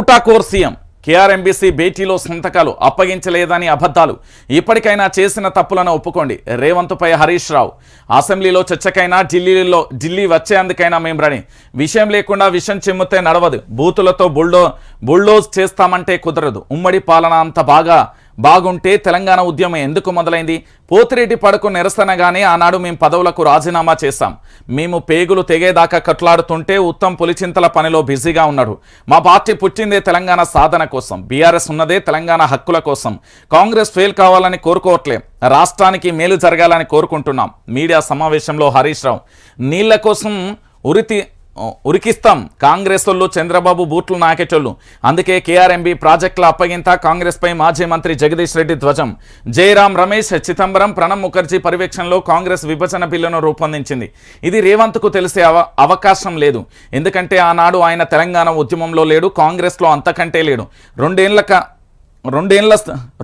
జూటా core CM కేఆర్ఎంబీసీ భేటీలో సంతకాలు అప్పగించలేదని అబద్ధాలు. ఇప్పటికైనా చేసిన తప్పులను ఒప్పుకోండి. రేవంత్పై హరీష్ రావు. అసెంబ్లీలో చర్చకైనా ఢిల్లీలో ఢిల్లీ వచ్చేందుకైనా మేము రని విషయం లేకుండా విషం చిమ్మితే నడవదు. బూతులతో బుల్డో బుల్డోజ్ చేస్తామంటే కుదరదు. ఉమ్మడి పాలన అంత బాగా బాగుంటే తెలంగాణ ఉద్యమం ఎందుకు మొదలైంది? పోతిరెడ్డి పడకు నిరసనగానే ఆనాడు మేము పదవులకు రాజీనామా చేశాం. మేము పేగులు తెగేదాకా కట్లాడుతుంటే ఉత్తమ్ పులిచింతల పనిలో బిజీగా ఉన్నాడు. మా పార్టీ పుట్టిందే తెలంగాణ సాధన కోసం. బీఆర్ఎస్ ఉన్నదే తెలంగాణ హక్కుల కోసం. కాంగ్రెస్ ఫెయిల్ కావాలని కోరుకోవట్లే. రాష్ట్రానికి మేలు జరగాలని కోరుకుంటున్నాం. మీడియా సమావేశంలో హరీష్ రావు నీళ్ళ కోసం ఉరితి ఉరికిస్తాం. కాంగ్రెస్ వాళ్ళు చంద్రబాబు బూట్లు నాకేటోళ్ళు. అందుకే కేఆర్ఎంబి ప్రాజెక్టుల అప్పగింత కాంగ్రెస్పై మాజీ మంత్రి జగదీష్ రెడ్డి ధ్వజం. జయరాం రమేష్ చిదంబరం ప్రణబ్ ముఖర్జీ పర్యవేక్షణలో కాంగ్రెస్ విభజన బిల్లును రూపొందించింది. ఇది రేవంత్కు తెలిసే అవ అవకాశం లేదు. ఎందుకంటే ఆనాడు ఆయన తెలంగాణ ఉద్యమంలో లేడు కాంగ్రెస్లో అంతకంటే లేడు. రెండేళ్ళ రెండేళ్ళ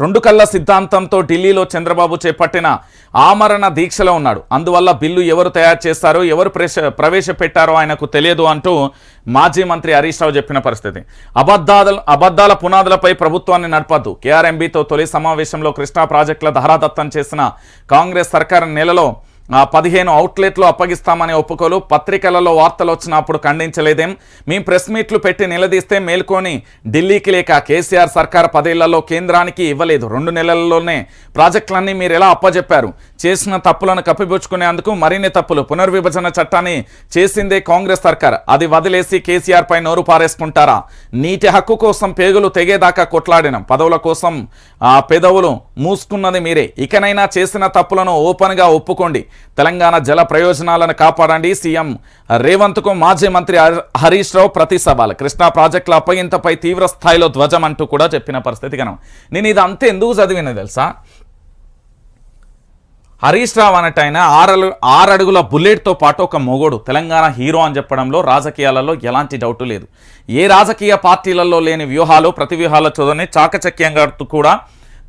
రెండు కళ్ళ సిద్ధాంతంతో ఢిల్లీలో చంద్రబాబు చేపట్టిన ఆమరణ దీక్షలో ఉన్నాడు. అందువల్ల బిల్లు ఎవరు తయారు చేస్తారో ఎవరు ప్రెష ప్రవేశపెట్టారో ఆయనకు తెలియదు అంటూ మాజీ మంత్రి హరీష్ రావు చెప్పిన పరిస్థితి. అబద్ధాల అబద్ధాల పునాదులపై ప్రభుత్వాన్ని నడపద్దు. కేఆర్ఎంబీతో తొలి సమావేశంలో కృష్ణా ప్రాజెక్టుల ధారాదత్తం చేసిన కాంగ్రెస్ సర్కారు నెలలో పదిహేను అవుట్లెట్లు అప్పగిస్తామని ఒప్పుకోలు. పత్రికలలో వార్తలు వచ్చినప్పుడు ఖండించలేదేం? మేము ప్రెస్ మీట్లు పెట్టి నిలదీస్తే మేల్కొని ఢిల్లీకి లేక కేసీఆర్ సర్కార్ పదేళ్ళలో కేంద్రానికి ఇవ్వలేదు. రెండు నెలల్లోనే ప్రాజెక్టులన్నీ మీరు ఎలా అప్పజెప్పారు? చేసిన తప్పులను కప్పిపుచ్చుకునేందుకు మరిన్ని తప్పులు. పునర్విభజన చట్టాన్ని చేసిందే కాంగ్రెస్ సర్కార్. అది వదిలేసి కేసీఆర్ పై నోరు పారేసుకుంటారా? నీటి హక్కు కోసం పేగులు తెగేదాకా కొట్లాడినం. పదవుల కోసం పెదవులు మూసుకున్నది మీరే. ఇకనైనా చేసిన తప్పులను ఓపెన్గా ఒప్పుకోండి. తెలంగాణ జల ప్రయోజనాలను కాపాడండి. సీఎం రేవంత్కు మాజీ మంత్రి హరీష్ రావు ప్రతి సవాల్. కృష్ణా ప్రాజెక్టుల అప్పగింతపై తీవ్ర స్థాయిలో ధ్వజం అంటూ కూడా చెప్పిన పరిస్థితి కనం నేను ఇది అంతే ఎందుకు చదివిన తెలుసా? హరీష్ రావు అన్నట్టు ఆయన ఆరు ఆరడుగుల బుల్లెట్తో పాటు ఒక మొగోడు. తెలంగాణ హీరో అని చెప్పడంలో రాజకీయాలలో ఎలాంటి డౌట్ లేదు. ఏ రాజకీయ పార్టీలలో లేని వ్యూహాలు ప్రతి వ్యూహాల చూడని చాకచక్యంగా కూడా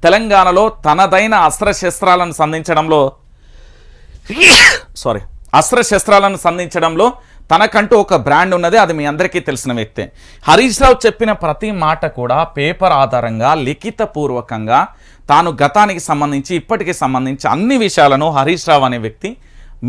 తెలంగాణలో తనదైన అస్త్రశస్త్రాలను సంధించడంలో సారీ అస్త్రశస్త్రాలను సంధించడంలో తనకంటూ ఒక బ్రాండ్ ఉన్నది అది మీ అందరికీ తెలిసిన వ్యక్తే. హరీష్ రావు చెప్పిన ప్రతి మాట కూడా పేపర్ ఆధారంగా లిఖితపూర్వకంగా తాను గతానికి సంబంధించి ఇప్పటికి సంబంధించి అన్ని విషయాలను హరీష్ రావు అనే వ్యక్తి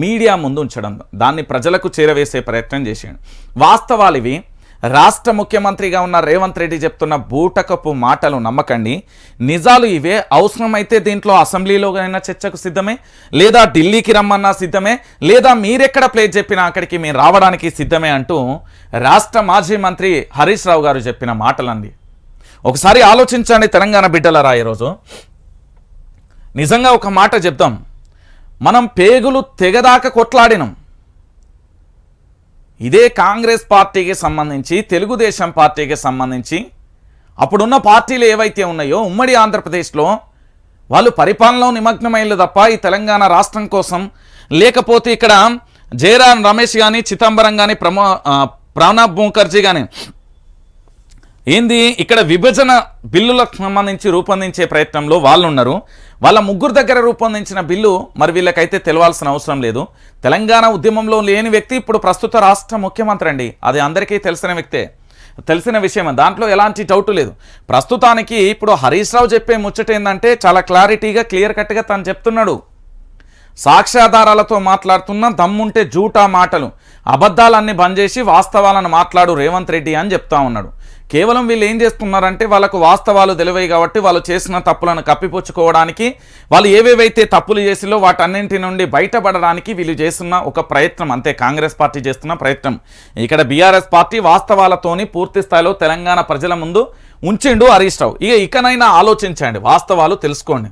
మీడియా ముందు ఉంచడం దాన్ని ప్రజలకు చేరవేసే ప్రయత్నం చేశాడు వాస్తవాలు ఇవి. రాష్ట్ర ముఖ్యమంత్రిగా ఉన్న రేవంత్ రెడ్డి చెప్తున్న బూటకపు మాటలు నమ్మకండి. నిజాలు ఇవే. అవసరమైతే దీంట్లో అసెంబ్లీలో అయినా చర్చకు సిద్ధమే. లేదా ఢిల్లీకి రమ్మన్నా సిద్ధమే. లేదా మీరెక్కడ ప్లేస్ చెప్పినా అక్కడికి మేము రావడానికి సిద్ధమే అంటూ రాష్ట్ర మాజీ మంత్రి హరీష్ రావు గారు చెప్పిన మాటలండి. ఒకసారి ఆలోచించండి తెలంగాణ బిడ్డలరా ఈరోజు. నిజంగా ఒక మాట చెప్దాం. మనం పేగులు తెగదాక కొట్లాడినాం. ఇదే కాంగ్రెస్ పార్టీకి సంబంధించి తెలుగుదేశం పార్టీకి సంబంధించి అప్పుడున్న పార్టీలు ఏవైతే ఉన్నాయో ఉమ్మడి ఆంధ్రప్రదేశ్లో వాళ్ళు పరిపాలనలో నిమగ్నమైళ్ళు తప్ప ఈ తెలంగాణ రాష్ట్రం కోసం లేకపోతే ఇక్కడ జయరాం రమేష్ కానీ చిదంబరం కానీ ప్రమో ప్రణబ్ ముఖర్జీ కానీ ఏంది? ఇక్కడ విభజన బిల్లులకు సంబంధించి రూపొందించే ప్రయత్నంలో వాళ్ళు ఉన్నారు వాళ్ళ ముగ్గురు దగ్గర రూపొందించిన బిల్లు మరి వీళ్ళకైతే తెలవాల్సిన అవసరం లేదు. తెలంగాణ ఉద్యమంలో లేని వ్యక్తి ఇప్పుడు ప్రస్తుత రాష్ట్ర ముఖ్యమంత్రి అండి. అది అందరికీ తెలిసిన వ్యక్తే. తెలిసిన విషయమే. దాంట్లో ఎలాంటి డౌట్ లేదు. ప్రస్తుతానికి ఇప్పుడు హరీష్ రావు చెప్పే ముచ్చట ఏంటంటే చాలా క్లారిటీగా క్లియర్ కట్గా తను చెప్తున్నాడు. సాక్ష్యాధారాలతో మాట్లాడుతున్న దమ్ముంటే జూటా మాటలు. అబద్ధాలన్నీ బంద్ చేసి వాస్తవాలను మాట్లాడు రేవంత్ రెడ్డి అని చెప్తా ఉన్నాడు. కేవలం వీళ్ళు ఏం చేస్తున్నారంటే వాళ్ళకు వాస్తవాలు తెలివై కాబట్టి వాళ్ళు చేసిన తప్పులను కప్పిపుచ్చుకోవడానికి వాళ్ళు ఏవేవైతే తప్పులు చేసిలో వాటన్నింటి నుండి బయటపడడానికి వీళ్ళు చేస్తున్న ఒక ప్రయత్నం అంతే కాంగ్రెస్ పార్టీ చేస్తున్న ప్రయత్నం. ఇక్కడ బీఆర్ఎస్ పార్టీ వాస్తవాలతోని పూర్తి స్థాయిలో తెలంగాణ ప్రజల ముందు ఉంచిండు హరీష్ రావు. ఇక ఇకనైనా ఆలోచించండి వాస్తవాలు తెలుసుకోండి.